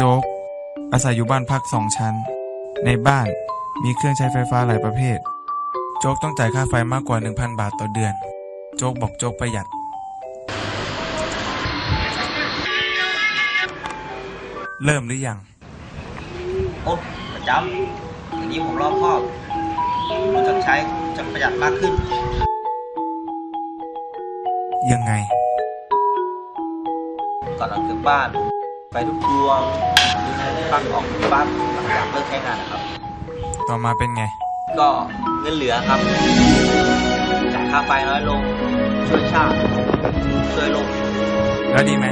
โจ๊ก อาศัยอยู่บ้านพักสองชั้น ในบ้านมีเครื่องใช้ไฟฟ้าหลายประเภท โจ๊กต้องจ่ายค่าไฟมากกว่า 1,000 บาทต่อเดือน โจ๊กบอกโจ๊กประหยัด เริ่มหรือยัง โอ้ประจำอย่างนี้ผมรอบคอบรู้จักใช้จะประหยัดมากขึ้น ยังไง ก่อนออกจากบ้าน ไปทุกดวงปลั๊กออกจากบ้านหลังจากเลิกใช้งานนะครับ ต่อมาเป็นไง ก็เงินเหลือครับจ่ายค่าไฟน้อยลง ช่วยชาติช่วยโลกแล้วดีไหม